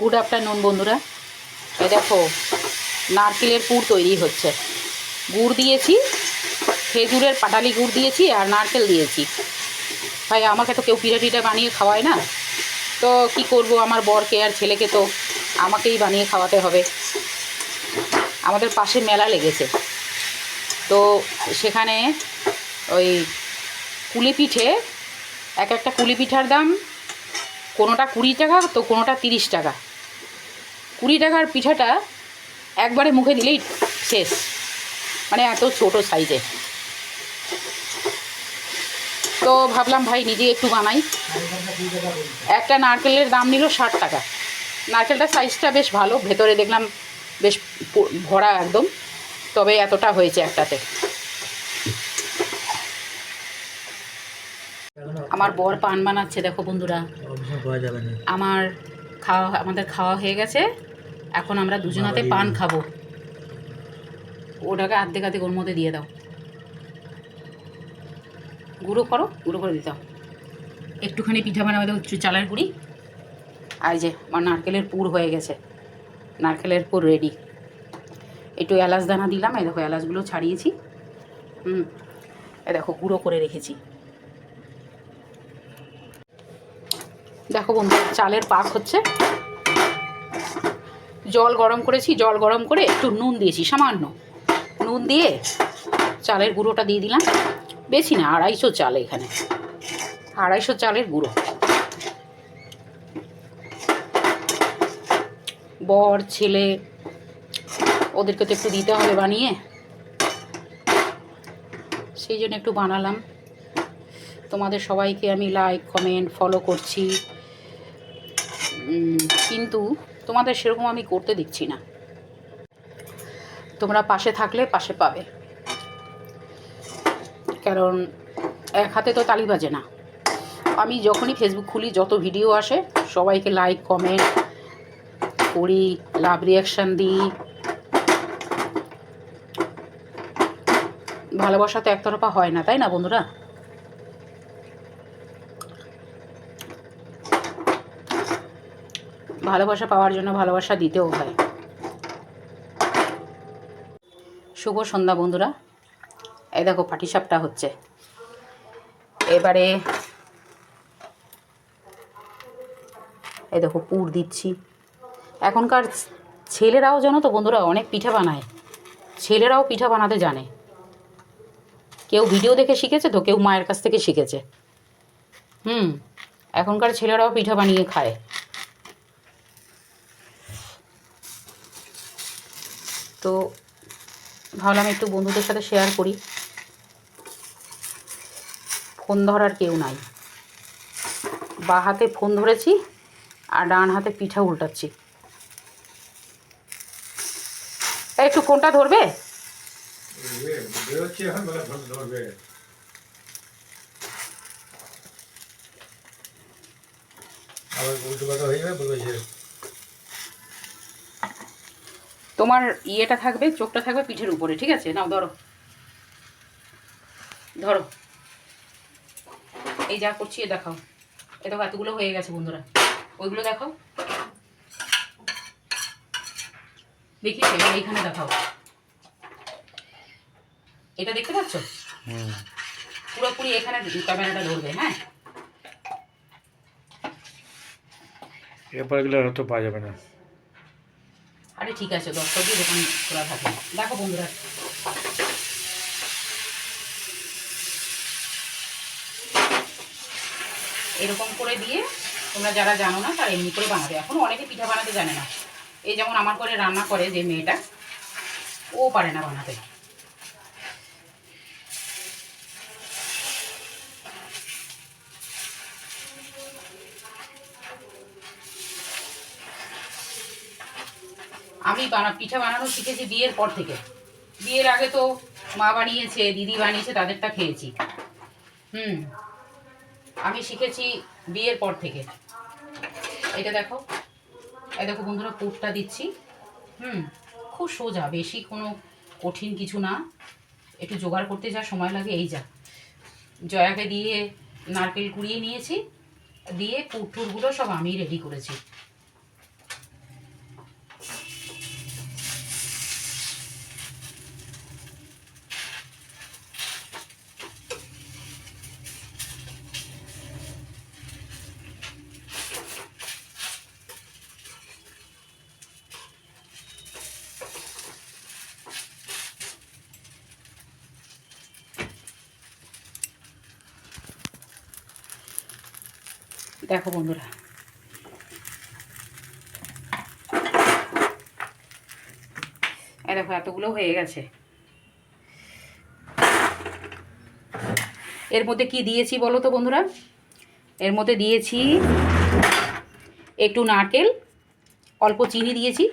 Good afternoon বন্ধুরা। এই দেখো, নারকেলের পুর তৈরি হচ্ছে। গুড় দিয়েছি, খেজুরের পাটালি গুড় দিয়েছি আর নারকেল দিয়েছি। ভাই, আমাকে তো কেউ পিঠা টিঠা বানিয়ে খাওয়ায় না। তো কি করব, আমার বরকে আর ছেলেকে তো আমাকেই বানিয়ে খাওয়াতে হবে। আমাদের পাশে মেলা লেগেছে। তো সেখানে ওই কুলি পিঠে এক একটা কুলি পিঠার দাম কোনোটা কুড়ি টাকা, তো কোনোটা তিরিশ টাকা। কুড়ি টাকার পিঠাটা একবারে মুখে দিলেই শেষ। মানে এত ছোট সাইজে। তো ভাবলাম ভাই নিজে একটু বানাই। একটা নারকেলের দাম নিল ষাট টাকা। নারকেলটার সাইজটা বেশ ভালো ভেতরে দেখলাম বেশ ভরা একদম। তবে এতটা হয়েছে একটাতে। আমার বর পান বানাচ্ছে দেখো বন্ধুরা। আমার খাওয়া আমাদের খাওয়া হয়ে গেছে। এখন আমরা দুজনাতে পান খাব। ওটাকে আর্ধেক আর্ধেক ওর মধ্যে দিয়ে দাও। গুঁড়ো করো গুঁড়ো করে দিতে দাও একটুখানি পিঠা বানাবে দাও একটু চালের গুঁড়ি। আর যে আমার নারকেলের পুর হয়ে গেছে। নারকেলের পুর রেডি একটু এলাচ দানা দিলাম এই দেখো এলাচগুলো ছাড়িয়েছি। হুম এ দেখো গুঁড়ো করে রেখেছি। দেখো বন্ধু চালের পাক হচ্ছে। জল গরম করেছি, জল গরম করে একটু নুন দিয়েছি, সামান্য। নুন দিয়ে চালের গুঁড়োটা দিয়ে দিলাম। বেশি না, আড়াইশো চাল এখানে। আড়াইশো চালের গুঁড়ো। বর, ছেলে, ওদেরকে তো একটু দিতে হবে বানিয়ে। সেই জন্য একটু বানালাম। তোমাদের সবাইকে আমি লাইক কমেন্ট ফলো করছি। কিন্তু তোমাদের সেরকম আমি করতে দিচ্ছি না। তোমরা পাশে থাকলে পাশে পাবে। কারণ এক হাতে তো তালি বাজে না। আমি যখনই ফেসবুক খুলি, যত ভিডিও আসে, সবাইকে লাইক কমেন্ট করি লাভ রিয়াকশান দিই। ভালোবাসা তো একতরফা হয় না, তাই না বন্ধুরা? ভালোবাসা পাওয়ার জন্য ভালোবাসা দিতেও হয়। শুভ সন্ধ্যা বন্ধুরা। এই দেখো পাটিসাপটা হচ্ছে। এবারে এই দেখো পুর দিচ্ছি। এখনকার ছেলেরাও জানো তো বন্ধুরা অনেক পিঠা বানায়। ছেলেরাও পিঠা বানাতে জানে। কেউ ভিডিও দেখে শিখেছে তো কেউ মায়ের কাছ থেকে শিখেছে। হুম, এখনকার ছেলেরাও পিঠা বানিয়ে খায়। তো ভাবলাম একটু বন্ধুদের সাথে শেয়ার করি। ফোন ধরার কেউ নাই। বা হাতে ফোন ধরেছি আর ডান হাতে পিঠা উল্টাচ্ছি। একটু ফোনটা ধরবে? হয়ে যাবে বলবে যে তোমার ইয়েটা থাকবে চোখটা থাকবে পিঠের উপরে ঠিক আছে? নাও ধরো। ধরো। এই যা করছি এ দেখাও। এ দেখো এতগুলো হয়ে গেছে বন্ধুরা। ওইগুলো দেখাও। দেখি এবার এইখানে দেখাও। এটা দেখতে পাচ্ছ? পুরোপুরি এখানে ক্যামেরাটা ধরবে হ্যাঁ? এরপর এগুলো হয়তো পাওয়া যাবে না। আরে ঠিক আছে দশ দিয়ে দোকান খোলা থাকে। দেখো বন্ধুরা। এরকম করে দিয়ে তোমরা যারা জানো না, তারা এমনি করে বানাবে। এখন অনেকে পিঠা বানাতে জানে না। এই যেমন আমার করে রান্না করে যে মেয়েটা, ও পারে না বানাতে। আমি বানা, পিঠা বানানো শিখেছি বিয়ের পর থেকে। বিয়ের আগে তো মা বানিয়েছে, দিদি বানিয়েছে, তাদেরটা খেয়েছি। হুম। আমি শিখেছি বিয়ের পর থেকে। এটা দেখো। এই দেখো বন্ধুরা, পুরটা দিচ্ছি। হুম। খুব সোজা, বেশি কোনো কঠিন কিছু না। একটু জোগাড় করতে যা সময় লাগে, এই যা। জয়াকে দিয়ে নারকেল কুড়িয়ে নিয়েছি। দিয়ে পুরটুরগুলো সব আমি রেডি করেছি। দেখো বন্ধুরা। দেখো, এতগুলো হয়ে গেছে। এর মধ্যে কি দিয়েছি বলো তো বন্ধুরা? এর মধ্যে দিয়েছি একটু নারকেল, অল্প চিনি দিয়েছি,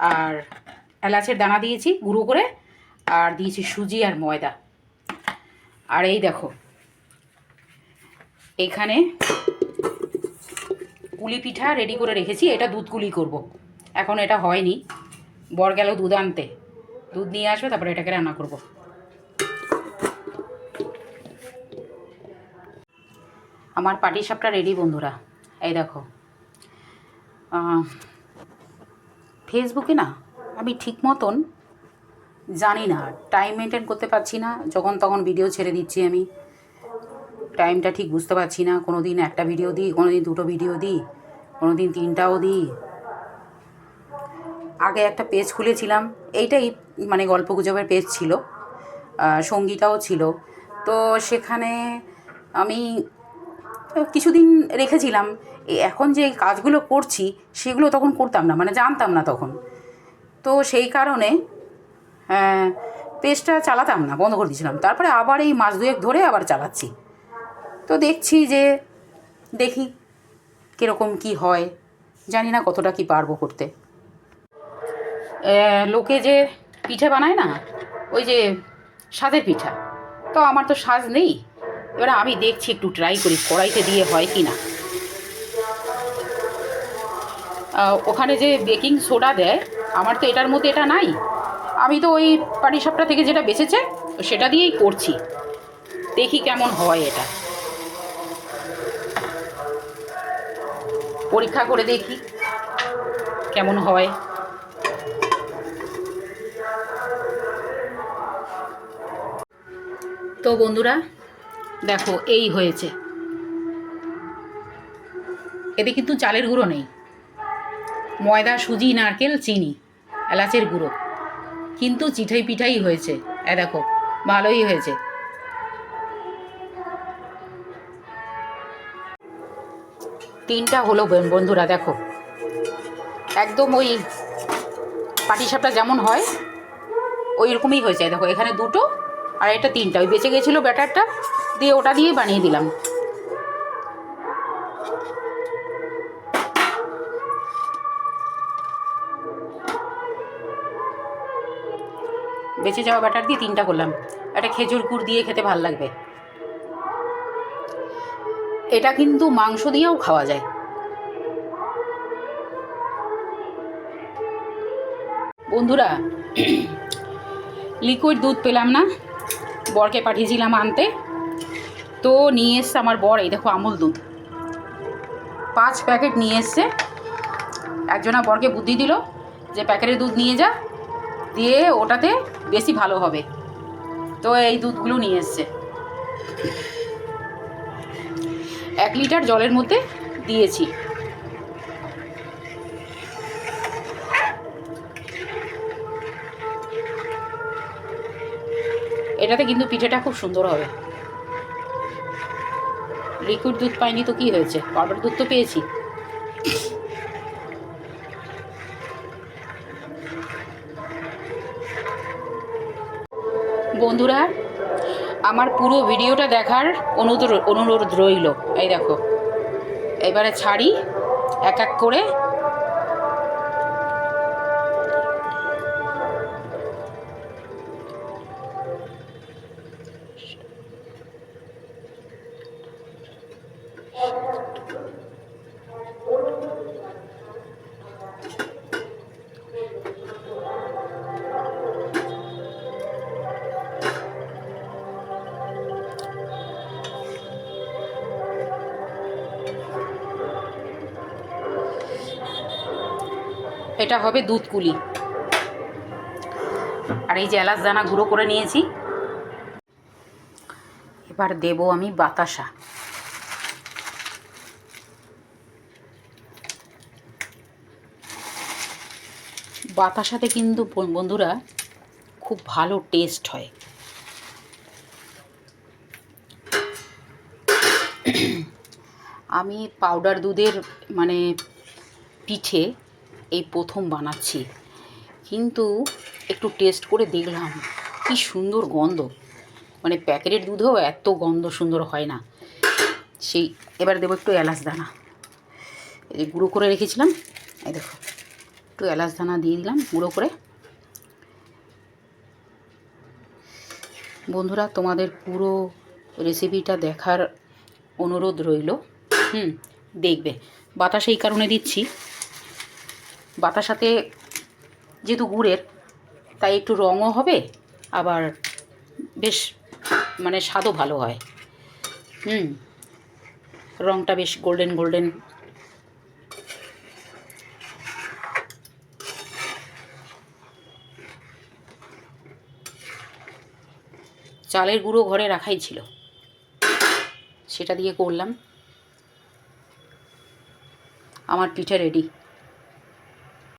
আর এলাচের দানা দিয়েছি গুঁড়ো করে, আর দিয়েছি সুজি আর ময়দা। আর এই দেখো, এখানে কুলি পিঠা রেডি করে রেখেছি, এটা দুধ কুলি করব। এখন এটা হয়নি। বর গেল দুধ আনতে। দুধ নিয়ে আসবে, তারপরে এটাকে রান্না করব। আমার পাটি সাপটা রেডি বন্ধুরা। এই দেখো। ফেসবুকে না, আমি ঠিক মতন জানি না। টাইম মেনটেন করতে পারছি না। যখন তখন ভিডিও ছেড়ে দিচ্ছি আমি। টাইমটা ঠিক বুঝতে পারছি না। কোনো দিন একটা ভিডিও দিই কোনো দিন দুটো ভিডিও দিই কোনো দিন তিনটাও দিই। আগে একটা পেজ খুলেছিলাম, এইটাই মানে গল্প গুজবের পেজ ছিল সঙ্গীতাও ছিল। তো সেখানে আমি কিছুদিন রেখেছিলাম এখন যে কাজগুলো করছি, সেগুলো তখন করতাম না মানে জানতাম না তখন। তো সেই কারণে পেজটা চালাতাম না, বন্ধ করে দিয়েছিলাম। তারপরে আবার এই মাস দুয়েক ধরে আবার চালাচ্ছি। তো দেখছি যে দেখি কীরকম কি হয়। জানি না কতটা কি পারব করতে। লোকে যে পিঠে বানায় না, ওই যে সাজের পিঠা, তো আমার তো সাজ নেই। এবারে আমি দেখছি একটু ট্রাই করি, কড়াইতে দিয়ে হয় কি না। ওখানে যে বেকিং সোডা দেয়, আমার তো এটার মধ্যে এটা নাই। আমি তো ওই পাটিসাপটা থেকে যেটা বেঁচেছে, সেটা দিয়েই করছি। দেখি কেমন হয় এটা। পরীক্ষা করে দেখি কেমন হয়। তো বন্ধুরা, দেখো, এই হয়েছে। এতে কিন্তু চালের গুঁড়ো নেই। ময়দা, সুজি, নারকেল, চিনি, এলাচের গুঁড়ো। কিন্তু চিঠাই পিঠাই হয়েছে। এ দেখো, ভালোই হয়েছে। তিনটা হলো বন্ধুরা, দেখো। একদম ওই পাটিসাপটা যেমন হয় ওই রকমই হয়েছে দেখো, এখানে দুটো আর এটা তিনটা। ওই বেঁচে গেছিল ব্যাটারটা, দিয়ে ওটা দিয়ে বানিয়ে দিলাম। বেঁচে যাওয়া ব্যাটার দিয়ে তিনটা করলাম। একটা খেজুর গুড় দিয়ে খেতে ভালো লাগবে। এটা কিন্তু মাংস দিয়েও খাওয়া যায়। বন্ধুরা, লিকুইড দুধ পেলাম না, বরকে পাঠিয়েছিলাম আনতে। তো নিয়ে এসছে আমার বর, এই দেখো আমুল দুধ। পাঁচ প্যাকেট নিয়ে এসছে। একজনা বরকে বুদ্ধি দিল যে প্যাকেটের দুধ নিয়ে যা, দিয়ে ওটাতে বেশি ভালো হবে। তো এই দুধগুলো নিয়ে এসছে। এক লিটার জলের মধ্যে দিয়েছি। এটাতে কিন্তু পিঠেটা খুব সুন্দর হবে। লিকুইড দুধ পাইনি তো কি হয়েছে? পাউডার দুধ তো পেয়েছি বন্ধুরা আমার পুরো ভিডিওটা দেখার অনুরোধ অনুরোধ রইল। এই দেখো। এবারে ছাড়ি এক এক করে এটা হবে দুধ কুলি। আর এই যে এলাচ দানা গুঁড়ো করে নিয়েছি। এবার দেব আমি বাতাসা। বাতাসাতে কিন্তু বন্ধুরা খুব ভালো টেস্ট হয়। আমি পাউডার দুধের মানে পিঠে এই প্রথম বানাচ্ছি। কিন্তু একটু টেস্ট করে দেখলাম, কি সুন্দর গন্ধ। মানে প্যাকেটের দুধেও এত গন্ধ সুন্দর হয় না। সেই, এবার দেবো একটু এলাচ দানা। এই গুঁড়ো করে রেখেছিলাম, এই দেখো, একটু এলাচ দানা দিয়ে দিলাম গুঁড়ো করে। বন্ধুরা, তোমাদের পুরো রেসিপিটা দেখার অনুরোধ রইল। হুম, দেখবে। বাতাস এই কারণে দিচ্ছি। বাতাসাতে যেহেতু গুড়ের, তাই একটু রঙও হবে, আবার বেশ মানে স্বাদও ভালো হয়। হুম রঙটা বেশ গোল্ডেন গোল্ডেন। চালের গুঁড়ো ঘরে রাখাই ছিল। সেটা দিয়ে করলাম। আমার পিঠে রেডি